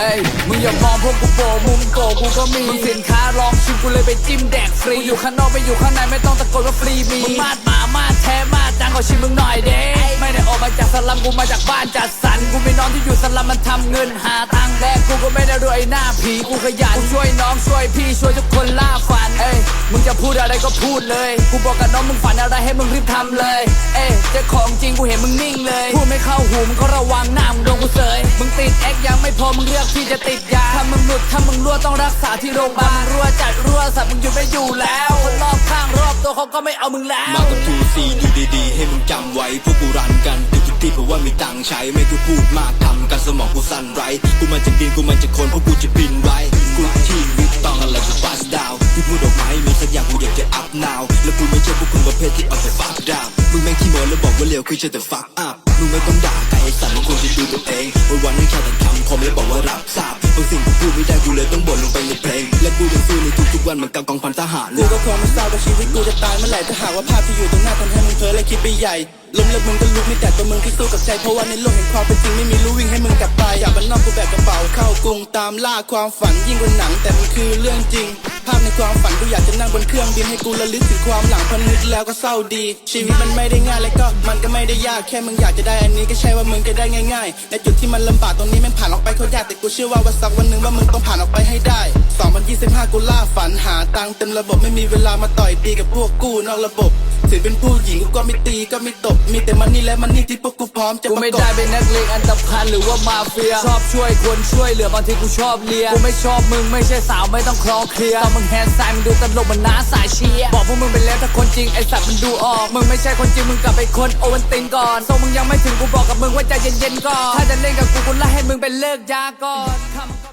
เอ้ยมึงอย่ามองพวกกูโบมุมโกกูก็มีมึงสินค้าลองชิมกูเลยไปจิ้มแดกฟรีมึงอยู่ข้างนอกไม่อยู่ข้างในไม่ต้องตะโกนว่าฟรีมีมึงมาดหมามาดแท้มาดจังก็ชิมมึงหน่อยเด้ไม่ได้ออกมาจากสลัมกูมาจากบ้านจัดสรรกูมีน้องที่อยู่สลัมมันทำเงินหาทางแรกกูก็ไม่ได้รวยหน้าผีกูขยันกูช่วยน้องช่วยพี่ช่วยทุกคนล่าฝันเอ้ย มึงจะพูดอะไรก็พูดเลย กูบอกกับน้องมึงฝันอะไรให้มึงรีบทำเลย เอ้ยเจ้าของจริงกูเห็นมึงนิ่งเลย พูดไม่เข้าหูมึงก็ระวังหน้ามึงโดนกูเสย มึงติดแอคยังไม่พอมึงเลือกที่จะติดยา ถ้ามึงหลุดถ้ามึงรั่วต้องรักษาที่โรงพยาบาลรั่วจัดรั่วสัตว์มึงหยุดไม่อยู่แล้วคนรอบข้างรอบตัวเขาก็ไม่เอามึงแล้ว มากับทูซีดูดีๆ ให้มึงจำไว้พวกกูรันกันติดทุกที่เพราะว่ามีตังใช้ไม่กูพูดมากทำกันสมองกูสั่นไรกูมาจากดินกูมาจากคนพวกกูจะบินไรกูชีวิตต้องอะไรกูบั กูอยากจะอัพนาวแล้วกูไม่ใช่พวกคุณประเภทที่เอาแต่ฟักดาวมึงแม่งขี้โม้แล้วบอกว่าเลวคือจะแต่ฟักอัพมึงไม่ต้องด่าใครไอ้สัตว์มึงควรจะดูตัวเองวันวันๆนึงแค่แต่คำคมแล้วบอกว่ารับทราบ บางสิ่งกูพูดไม่ได้กูเลยต้องบ่นลงไปในเพลง และกูยังสู้ในทุกๆวันเหมือนกับกองพันทหารกูก็คงไม่เศร้าว่าชีวิตกูจะตายเมื่อไหร่ถ้าหากว่าภาพที่อยู่ตรงหน้าทำให้มึงเพ้อและคิดไปใหญ่ล้มแล้วมึงก็ลุกไม่แต่ตัวมึงที่สู้กับใจเพราะว่าในโลกแห่งความเป็นจริงไม่มีรู้วิ่งให้มึงกลับไปอยากบ้านนอกกูแบกกระเป๋าเข้ากรุงตามล่าความฝันยิ่งกว่าหนังแต่มันคือเรื่องจริง ภาพในความฝันกูอยากจะนั่งบนเครื่องบินให้กูระลึกถึงความหลังพอนึกแล้วก็เศร้าดี ชีวิตมันไม่ได้ง่ายและก็มันก็ไม่ได้ยากแค่มึงอยากจะได้อันนี้ก็ใช่ว่ามึงจะได้ง่ายๆในจุดที่มันลำบากตรงนี้ม่งผ่านออกไปเขายากแต่กูเชื่อว่าวันสักวันหนึ่งว่ามึงต้องผ่านออกไปให้ได้ 2025 กูล่าฝันหาตังค์เต็มระบบไม่มีเวลามาต่อยตีกับพวกกู้นอกระบบถึงเป็นผู้หญิงกูก็ไม่ตีก็ไม่ตบ มีแต่มันนี่และมันนี่ที่พวกกูพร้อมจะกูประไม่กได้บเป็นนักเลงอันตพันหรือว่ามาเฟีย ชอบช่วยคนช่วยเหลือบางทีกูชอบเลียกูไม่ชอบมึงไม่ใช่สาวไม่ต้องคลอเคลียร์ตอนมึงแฮนด์ไซน์มึงดูตลกเหมันน้าสายเชียร์บอกพวกมึงไปแล้วถ้าคนจริงไอสัตว์มันดูออก มึงไม่ใช่คนจริงมึงกลับไปคนโอวันตินก่อนทรงมึงยังไม่ถึงกูบอกกับมึงว่าใจเย็นๆก่อนถ้าจะเล่นกับกูกูไล่ให้มึงไปเลิกยาก่อนถ้ามึง